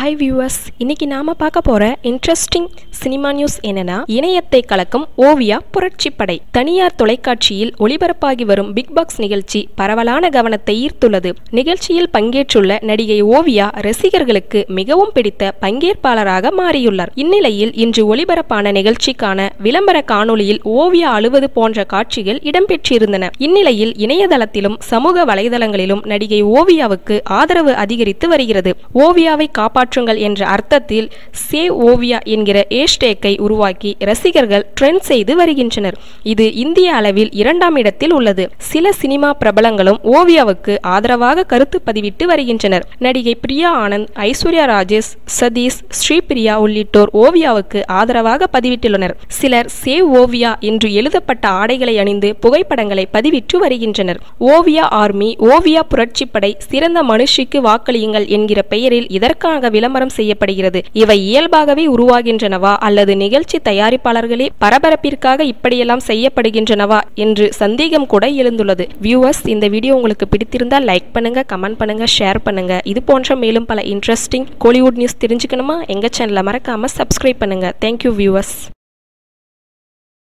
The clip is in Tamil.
ஹாய் வியூவர்ஸ் இன்னைக்கு நாம பார்க்க போற இன்ட்ரெஸ்டிங் சினிமா நியூஸ் என்னன்னா இணையத்தை கலக்கும் ஓவியா புரட்சி படை தனியார் தொலைக்காட்சியில் ஒளிபரப்பாகி வரும் பிக் பாக்ஸ் நிகழ்ச்சி பரவலான கவனத்தை ஈர்த்துள்ளது. நிகழ்ச்சியில் பங்கேற்றுள்ள நடிகை ஓவியா ரசிகர்களுக்கு மிகவும் பிடித்த பங்கேற்பாளராக மாறியுள்ளார். இந்நிலையில் இன்று ஒளிபரப்பான நிகழ்ச்சிக்கான விளம்பர காணொளியில் ஓவியா அழுவது போன்ற காட்சிகள் இடம்பெற்றிருந்தன. இந்நிலையில் இணையதளத்திலும் சமூக வலைதளங்களிலும் நடிகை ஓவியாவுக்கு ஆதரவு அதிகரித்து வருகிறது. ஓவியாவை காப்பாற்ற காப்பாற்றுங்கள் என்ற அர்த்தத்தில் சேவ் ஓவியா என்கிற ஏஷ்டேக்கை உருவாக்கி ரசிகர்கள் ட்ரெண்ட் செய்து வருகின்றனர். இது இந்திய அளவில் இரண்டாம் இடத்தில் உள்ளது. சில சினிமா பிரபலங்களும் ஓவியாவுக்கு ஆதரவாக கருத்து பதிவிட்டு வருகின்றனர். நடிகை பிரியா ஆனந்த் ஐஸ்வர்யா ராஜேஷ் சதீஷ் ஸ்ரீபிரியா உள்ளிட்டோர் ஓவியாவுக்கு ஆதரவாக பதிவிட்டுள்ளனர். சிலர் சேவ் ஓவியா என்று எழுதப்பட்ட ஆடைகளை அணிந்து புகைப்படங்களை பதிவிட்டு வருகின்றனர். ஓவியா ஆர்மி ஓவியா புரட்சிப்படை சிறந்த மனுஷிக்கு வாக்களியுங்கள் என்கிற பெயரில் இதற்காகவே விளம்பரம் செய்யப்படுகிறது. இவை இயல்பாகவே உருவாகின்றனவா? அல்லது நிகழ்ச்சி தயாரிப்பாளர்களே பரபரப்பிற்காக இப்படியெல்லாம் செய்யப்படுகின்றனவா? என்று சந்தேகம் கூட எழுந்துள்ளது. வியூவர்ஸ் இந்த வீடியோ உங்களுக்கு பிடித்திருந்தால் லைக் பண்ணுங்க கமெண்ட் பண்ணுங்க ஷேர் பண்ணுங்க. இது போன்ற மேலும் பல இன்ட்ரெஸ்டிங் கோலிவுட் நியூஸ் தெரிஞ்சுக்கணுமா? எங்க சேனலை மறக்காம சப்ஸ்கிரைப் பண்ணுங்க. Thank you viewers